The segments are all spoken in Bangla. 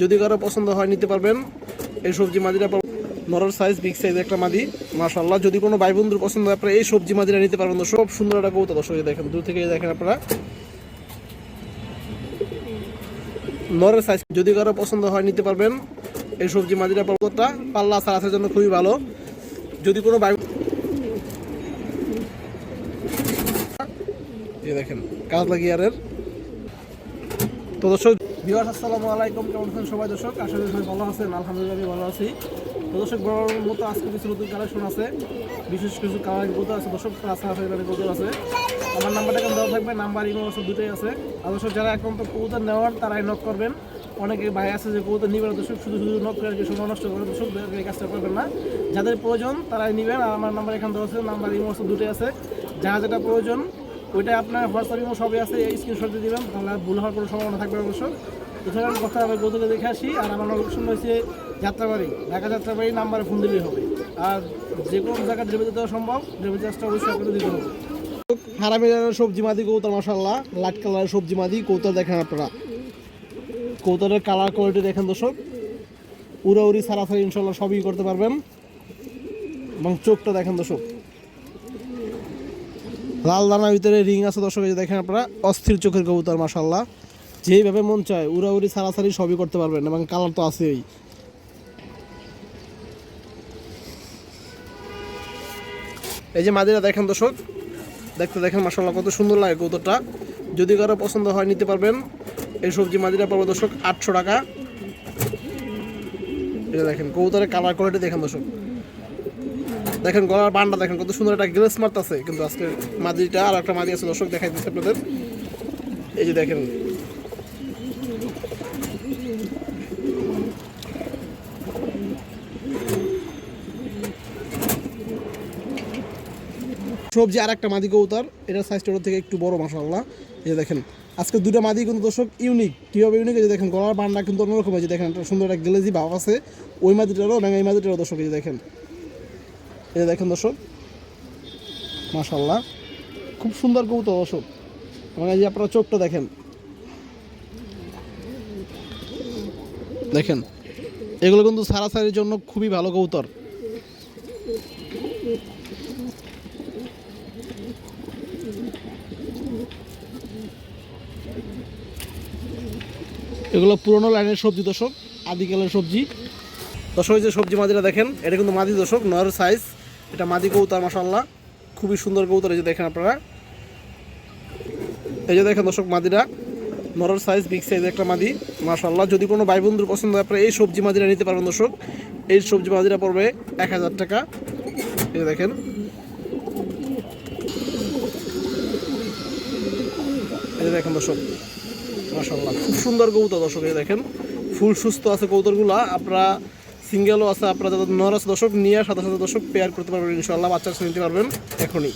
যদি কারও পছন্দ হয়, নিতে পারবেন। এই সবজি পাবেন। নরর সাইজ বিগ সাইজ একটা মাদি। মাশাল্লাহ যদি কোনো ভাই বন্ধুর পছন্দ হয়, আপনারা এই সবজি মাদিটা নিতে পারবেন তো সব সুন্দর একটা কৌতা দর্শক দেখেন, দূর থেকে দেখেন আপনারা। নরের সাইজ যদি কারও পছন্দ হয়, নিতে পারবেন। এই সবজি মাদিটা পর্বতটা পাল্লা সারাসের জন্য খুবই ভালো। যদি কোনো ভাই দেখেন কাজ লাগিয়ারের তো দর্শক বিবাস আসসালামু আলাইকুম। কেমন আছেন সবাই দর্শক? আশা সবাই ভালো আছেন। আলহামদুলিল্লাহ আমি ভালো আছি। তো দর্শক, বড় মতো আজকে কিছু নতুন কালেকশন আছে। বিশেষ কিছু কালার গোদর আছে। দর্শক, তাছাড়া ফেলার গোদর আছে। আমার নাম্বারটা এখন দেওয়া থাকবে? নাম্বার ইমো আছে দুটোই আছে। আর দর্শক, যারা এখন তো কবুতর নেওয়ার, তারাই নক করবেন। অনেকে ভাই আছে যে কবুতর নিবেন দর্শক, শুধু শুধু নক করে আর কি সময় নষ্ট করে, দর্শক এই কাজটা করবেন না। যাদের প্রয়োজন, তারাই নেবেন। আর আমার নাম্বার এখানে দেওয়া আছে নাম্বার ইমো আছে দুটোই আছে। যার যেটা প্রয়োজন ওইটা আপনার হোয়াটসঅ্যাপ ইমো সবই আছে স্ক্রিনশট দিয়ে দিবেন, তাহলে ভুল হওয়ার কোনো সম্ভাবনা থাকবে অবশ্য। এছাড়া কথা আমি গতকে দেখে আসি, আর আমার লোকেশন হয়েছে যাত্রাবাড়ি, ঢাকা যাত্রাবাড়ি নাম্বারে ফোন দিলেই হবে। আর যে কোনো জায়গায় ডেলিভারি দেওয়া সম্ভব ডেলিভারি চার্জটা অবশ্যই আপনাকে দিতে হবে। হারামি সবজি মাদি কৌতার লাইট কালারের সবজি মাদি দেখেন আপনারা। কৌতারের কালার কোয়ালিটি দেখেন দর্শক। উড়াউড়ি, সারাসারি ইনশাল্লাহ সবই করতে পারবেন। এবং চোখটা দেখেন দর্শক। লাল দানার ভিতরে রিং আছে, দর্শক যে দেখেন আপনারা, অস্থির চোখের কবুতর মাসাল্লাহ যেইভাবে মন চায়, উড়াউড়ি, সারাসারি সবই করতে পারবেন এবং কালার তো আছেই। এই যে মাদিরা দেখেন, দর্শক, দেখতে দেখেন মাসাল্লাহ কত সুন্দর লাগে কবুতরটা। যদি কারও পছন্দ হয়, নিতে পারবেন। এই সবজি মাদিরা পাবো দর্শক, আটশো টাকা। এটা দেখেন, কবুতরের কালার কোয়ালিটি দেখেন, দর্শক। দেখেন গলার বান্ডা, দেখেন কত সুন্দর একটা মার্ট আছে কিন্তু আজকে মাদিটা আর একটা মাদি আছে, দর্শক দেখাই দিচ্ছে আপনাদের। এই যে দেখেন। সবজি আর একটা মাদি কৌতার এটার সাইজটা ওর থেকে একটু বড় মাসাল্লাহ এই যে দেখেন, আজকে দুটো মাদি কিন্তু দর্শক ইউনিক কীভাবে ইউনিক এই যে দেখেন, গলার বান্ডা কিন্তু অন্যরকম। এই যে দেখেন, একটা সুন্দর একটা গ্লেজি ভাব আছে। ওই মাদিটারও এবং এই মাদিটারও দর্শক, এই যে দেখেন। যে দেখেন দর্শক মাশাল্লাহ খুব সুন্দর কবুতর দর্শক। এই যে আপনারা চোখটা দেখেন দেখেন, এগুলো কিন্তু সারাসারির জন্য খুবই ভালো কবুতর। এগুলো পুরোনো লাইনের সবজি দর্শক, আদিকালের সবজি। দর্শক যে সবজি মাদিটা দেখেন, এটা কিন্তু মাদি দর্শক নয়ের সাইজ। এটা মাদি কৌতার মাসাল্লাহ খুবই সুন্দর কৌতার এই যে দেখেন আপনারা। এই যে দেখেন দর্শক মাদিরা নরের সাইজ বিগ সাইজ একটা মাদি মাসাল্লাহ যদি কোনো ভাই বন্ধুর পছন্দ হয়, আপনারা এই সবজি মাদিরা নিতে পারবেন দর্শক। এই সবজি মাদিরা পড়বে এক হাজার টাকা। এই যে দেখেন। এই যে দেখেন দর্শক মাসাল্লাহ খুব সুন্দর কবুতর দর্শক, এই দেখেন। ফুল সুস্থ আছে কবুতরগুলো। আপনারা সিঙ্গেলও আছে, আপনারা যাদের নর আছে দর্শক নিয়ে সাথে সাথে দর্শক পেয়ার করতে পারবেন ইনশাল্লাহ বাচ্চা নিতে পারবেন এখনই।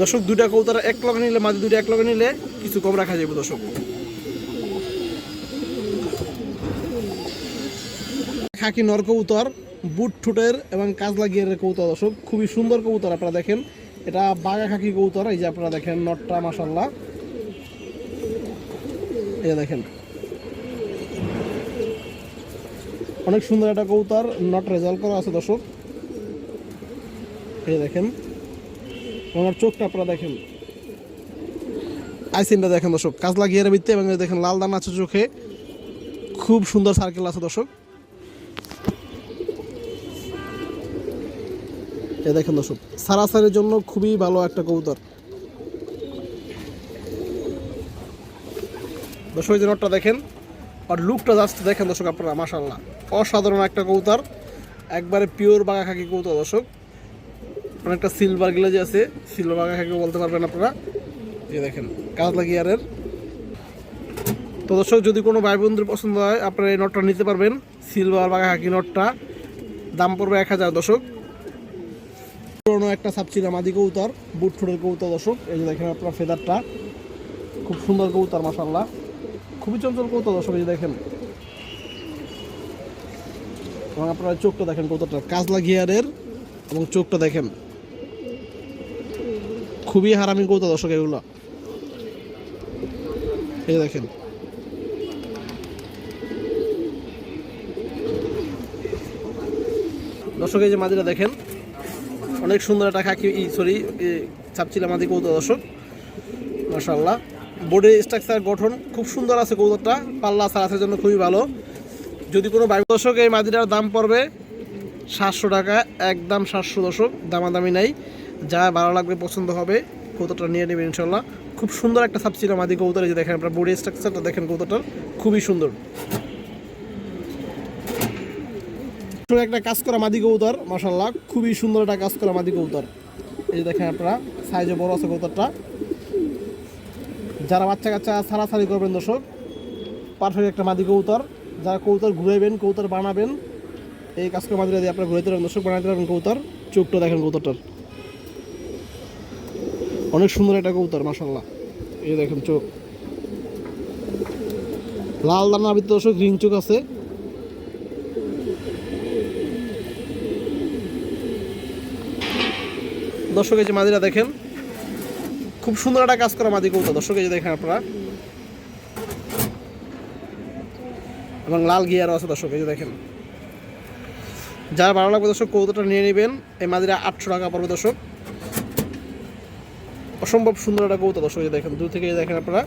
দর্শক, দুইটা কবুতর এক লগে নিলে, মাঝে দুইটা এক লগে নিলে কিছু কম রাখা যাবে দর্শক। খাকি নর কবুতর, বুট ঠুটের এবং কাজলা গিয়ারের কবুতর দর্শক, খুবই সুন্দর কবুতর আপনারা দেখেন। এটা বাগা খাকি কবুতর, এই যে আপনারা দেখেন নটটা মাসাল্লাহ এই দেখেন অনেক সুন্দর একটা কবুতর নট রেজাল্ট করা আছে দর্শক। এই দেখেন আমার চোখটা আপনারা দেখেন। আইসিনটা দেখেন দর্শক কাজ লাগিয়ে ভিত্তি এবং দেখেন লাল দান আছে চোখে। খুব সুন্দর সার্কেল আছে দর্শক। এই দেখেন দর্শক, সারাসারির জন্য খুবই ভালো একটা কবুতর। দর্শক যে নটটা দেখেন। আর লুকটা জাস্ট দেখেন দর্শক আপনারা মাশাল্লাহ অসাধারণ একটা কৌতার একবারে পিওর বাঘা খাকি কবুতর দর্শক। অনেকটা সিলভার গ্লেজ আছে সিলভার বাঘা খাকি বলতে পারবেন আপনারা। এই দেখেন কাজ লাগিয়ারের তো দর্শক, যদি কোনো ভাই বন্ধুর পছন্দ হয়, আপনারা এই নটটা নিতে পারবেন সিলভার বাঘা খাকি নটটা দাম পড়বে এক হাজার দর্শক। পুরোনো একটা সাপচিনা মাদি কৌতার বুট ফুটের কবুতর দর্শক। এই যে দেখেন আপনার ফেদারটা খুব সুন্দর কবুতর মাসাল্লাহ খুবই চঞ্চল কৌত দর্শক দেখেন। এবং আপনারা চোখটা দেখেন কৌতোটা কাজ গিয়ারের এবং চোখটা দেখেন। খুবই হারামি কৌত দর্শক এগুলো। এই দেখেন। দর্শক, এই যে মাদিটা দেখেন। অনেক সুন্দর একটা খাকি সরি ছাপছিলাম মাঝি কৌত দর্শক। মাসাল্লাহ বডি স্ট্রাকচার গঠন খুব সুন্দর আছে কৌতরটা পাল্লা সারাসের জন্য খুবই ভালো। যদি কোনো বাইক দর্শক এই মাদিটার দাম পড়বে সাতশো টাকা, একদম সাতশো দশক দামাদামি নাই। যা ভালো লাগবে, পছন্দ হবে কৌতোটা নিয়ে নেবেন ইনশাল্লাহ খুব সুন্দর একটা সাবচিলা মাদি কৌতর যে দেখেন আপনার বডি স্ট্রাকচারটা দেখেন কৌতোটার খুবই সুন্দর। একটা কাজ করা মাদি কৌতর মাসাল্লাহ খুবই সুন্দর একটা কাজ করা মাদি কৌতর এই যে দেখেন আপনারা সাইজে বড় আছে কৌতরটা যারা বাচ্চা কাচ্চা ছাড়াছাড়ি করবেন দর্শক পারফেক্ট একটা মাদি কৌতর যারা কৌতর ঘুরাইবেন কৌতর বানাবেন, এই কাজ করে মাদিরা দিয়ে আপনারা ঘুরাইতে পারবেন। দর্শক, বানাইতে পারবেন কৌতর চোখটা দেখেন কৌতরটার অনেক সুন্দর একটা কৌতর মাসাল্লাহ এই দেখেন চোখ। লাল দানার ভিতরে দর্শক রিং চোখ আছে। দর্শক, এই যে মাদিরা দেখেন খুব সুন্দর একটা কাজ করা মাদি কৌতা দর্শক, এই যে দেখেন আপনারা। এবং লাল গিয়ারও আছে, দর্শক, এই যে দেখেন। যারা ভালো লাগবে, দর্শক কৌতাটা নিয়ে নেবেন। এই মাদিরা আটশো টাকা পড়বে, দর্শক। অসম্ভব সুন্দর একটা কৌতা দর্শক দেখেন, দূর থেকে দেখেন আপনারা।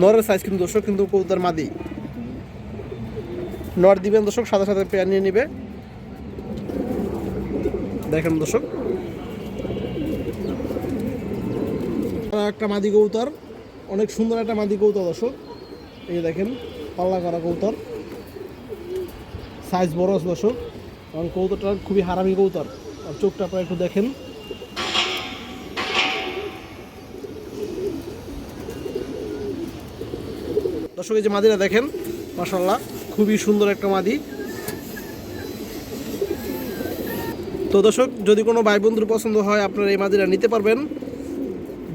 নরের সাইজ কিন্তু, দর্শক, কিন্তু কৌতার মাদি। নর দিবেন, দর্শক, সাথে সাথে পেয়ার নিয়ে নিবে। দেখেন, দর্শক। একটা মাদি কৌতর অনেক সুন্দর একটা মাদি কৌতর দর্শক। এই দেখেন, পাল্লা করা কৌতর সাইজ বড় আছে দর্শক। এবং কৌতরটা খুবই হারামি কৌতর আর চোখটা আপনারা একটু দেখেন। দর্শক, এই যে মাদিরা দেখেন মাসাল্লাহ খুবই সুন্দর একটা মাদি। তো দর্শক, যদি কোনো ভাই বন্ধুর পছন্দ হয়, আপনারা এই মাদিরা নিতে পারবেন।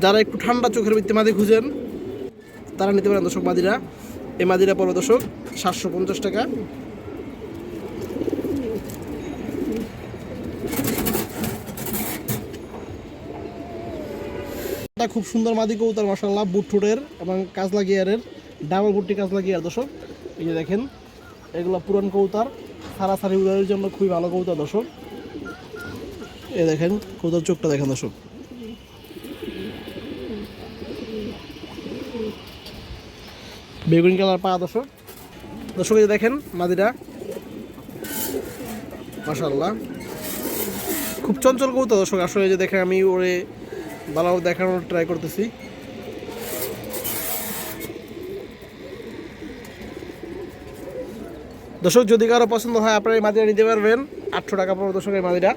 যারা একটু ঠান্ডা চোখের ভিত্তি মাদি খুঁজেন, তারা নিতে পারেন দর্শক মাদিরা। এই মাদিরা পড়বে দর্শক সাতশো পঞ্চাশ টাকা। খুব সুন্দর মাদি কৌতার মাসাল্লাহ বুট ঠোঁটের এবং কাজলা গিয়ারের, ডাবল বুটটি কাজলা গিয়ার দর্শক। এই যে দেখেন, এগুলো পুরান কৌতার সারাসারি উড়ারের জন্য খুবই ভালো কৌতার দর্শক। এ দেখেন কৌতার চোখটা দেখেন দর্শক। বেগুনি কালার পা দর্শক। দর্শক দেখেন মাদিরা। মাশাল্লাহ খুব চঞ্চল কৌতা দর্শক। আসলে যে দেখেন আমি ওরে ভালো দেখানোর ট্রাই করতেছি। দর্শক, যদি কারও পছন্দ হয়, আপনারা এই মাদিরা নিতে পারবেন। আটশো টাকা পড়বে দর্শক, এই মাদিরা।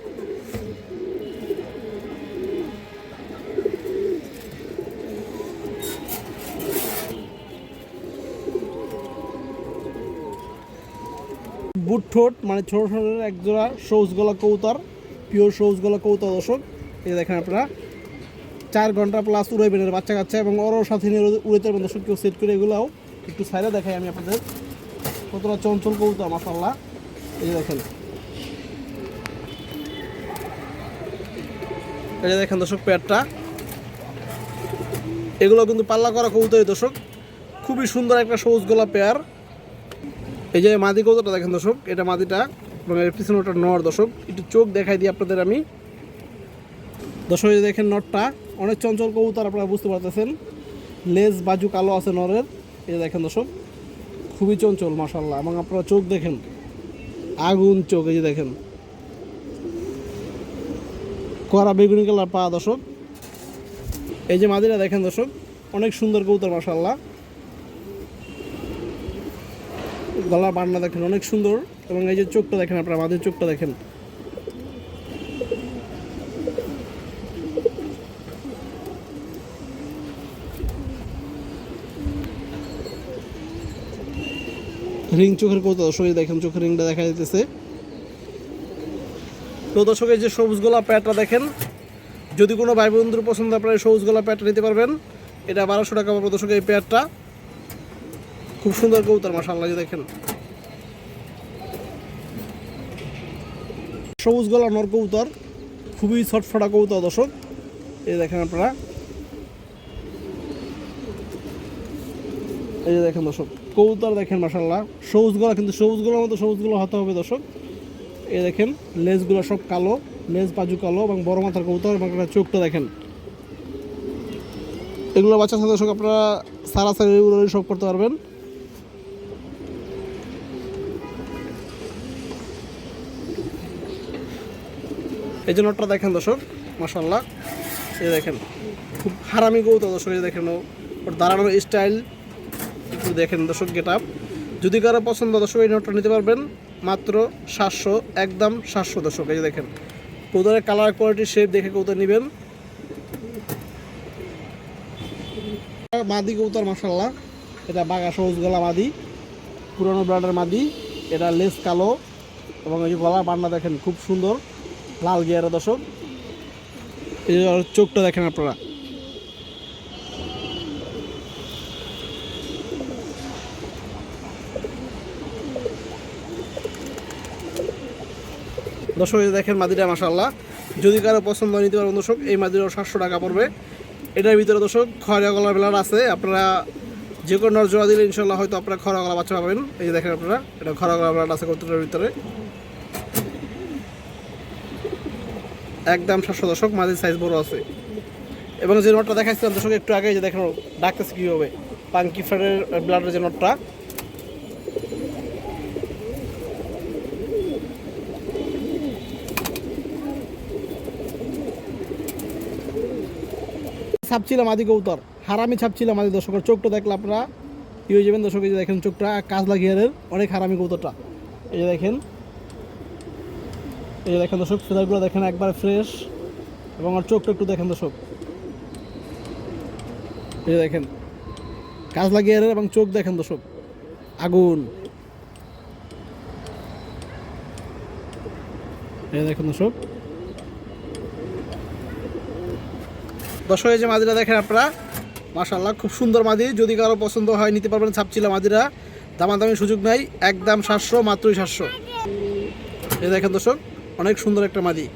বুট ঠোঁট মানে ছোট ছোট এক জোড়া সৌজ গলা কৌতার পিওর সৌজ গলা কৌতা দর্শক। এই দেখেন আপনারা, চার ঘণ্টা প্লাস উড়াইবেন এর বাচ্চা কাচ্চা এবং ওরও সাথে নিয়ে উড়াইতে পারবেন দর্শক, কেউ সেট করে এগুলাও একটু সাইডে দেখাই আমি আপনাদের। কতটা চঞ্চল কৌতা মাসাল্লাহ এই দেখেন। এই দেখেন দর্শক, পেয়ারটা। এগুলো কিন্তু পাল্লা করা কৌতাই দর্শক। খুবই সুন্দর একটা সবুজ গোলা পেয়ার। এই যে মাদি কৌতাটা দেখেন দর্শক, এটা মাদিটা এবং এর পিছনে ওটা নর দর্শক। একটু চোখ দেখাই দিই আপনাদের আমি। দর্শক দেখেন নরটা, অনেক চঞ্চল কবুতর আপনারা বুঝতে পারতেছেন। লেজ বাজু কালো আছে নরের। এই যে দেখেন দর্শক, খুবই চঞ্চল মাসাল্লাহ এবং আপনারা চোখ দেখেন, আগুন চোখ, এই যে দেখেন। কড়া বেগুনি কালার পা দর্শক। এই যে মাদিরা দেখেন দর্শক, অনেক সুন্দর কবুতর মাসাল্লাহ গলা বান্না দেখেন, অনেক সুন্দর। এবং এই যে চোখটা দেখেন আপনারা মাদের চোখটা দেখেন। রিং চোখের কত দর্শক দেখেন চোখের রিংটা দেখা যাইতেছে। তো দর্শকের যে সবুজ গোলা প্যাটটা দেখেন, যদি কোনো ভাই বন্ধুর পছন্দ, আপনারা সবুজ গোলা প্যাটটা নিতে পারবেন। এটা বারোশো টাকা পড়বে দর্শক, এই প্যাটটা। খুব সুন্দর কবুতর মাসাল্লাহ দেখেন। সবুজ গলা নর কবুতর, খুবই ছটফটা কবুতর, দর্শক। এই দেখেন আপনারা। এই যে দেখেন, দর্শক, কবুতর দেখেন মাসাল্লাহ সবুজ গলা, কিন্তু সবুজ গলার মতো সবুজগুলো হতে হবে, দর্শক। এই দেখেন, লেজগুলো সব কালো, লেজ পাজু কালো এবং বড় মাথার কবুতর এবং চোখটা দেখেন। এগুলো বাচ্চা দর্শক, আপনারা সারাসারি সব করতে পারবেন। এই যে নটটা দেখেন দর্শক মাসাল্লাহ এই দেখেন, খুব হারামি কবুতর দর্শক, এই দেখেন ওর দাঁড়ানোর স্টাইল একটু দেখেন দর্শক গেট আপ যদি কারও পছন্দ দর্শক, এই নোটটা নিতে পারবেন। মাত্র সাতশো, একদম সাতশো দর্শক, এই দেখেন। কৌতরের কালার কোয়ালিটি শেপ দেখে কৌতর নেবেন। মাদি কৌতর মাসাল্লাহ এটা বাঘা সবুজ গলা মাদি, পুরনো ব্র্যান্ডের মাদি। এটা লেস কালো। এবং এই গলার বান্না দেখেন, খুব সুন্দর। লাল গিয়ারের দর্শক। এই চোখটা দেখেন আপনারা। দর্শক দেখেন মাদিরা মাসাল্লাহ যদি কারও পছন্দ নিতে পারবেন দর্শক। এই মাদিরাও সাতশো টাকা পড়বে। এটার ভিতরে দর্শক খয়রা গলার বেলার আছে। আপনারা যে কোনো নজরা দিলে ইনশাল্লাহ হয়তো আপনারা খরা গলা বাচ্চা পাবেন। এই দেখেন আপনারা, এটা খরা গলা বেলার আছে কতটার ভিতরে। একদম সাতশো দশক মাঝের সাইজ বড় আছে। এবং যে নোটটা দেখাচ্ছিলাম দর্শক, একটু আগে যে দেখেন, ডাকতেছে কীভাবে। পাঙ্কি ফ্রেডের ব্লাডের যে নোটটা ছাপছিলাম আদি কৌতর হারামি ছাপছিলাম আদি দর্শকের। চোখটা দেখলে আপনারা হয়ে যাবেন দর্শক, এই যে দেখেন চোখটা কাজ লাগিয়ারের অনেক হারামি কৌতরটা এই যে দেখেন এই যে দেখেন দর্শক, ফেদারগুলো দেখেন একবার ফ্রেশ এবং আর চোখটা একটু দেখেন দর্শক। এই যে দেখেন কাজ লাগিয়ারের এবং চোখ দেখেন দর্শক, আগুন। এই দেখেন দর্শক। দর্শক, এই যে মাদিরা দেখেন আপনারা মাশাল্লাহ খুব সুন্দর মাদি। যদি কারও পছন্দ হয়, নিতে পারবেন ছাপছিলা মাদিরা। দামাদামি সুযোগ নাই, একদম সাতশো, মাত্রই সাতশো। এই দেখেন দর্শক অনেক সুন্দর একটা মাদি।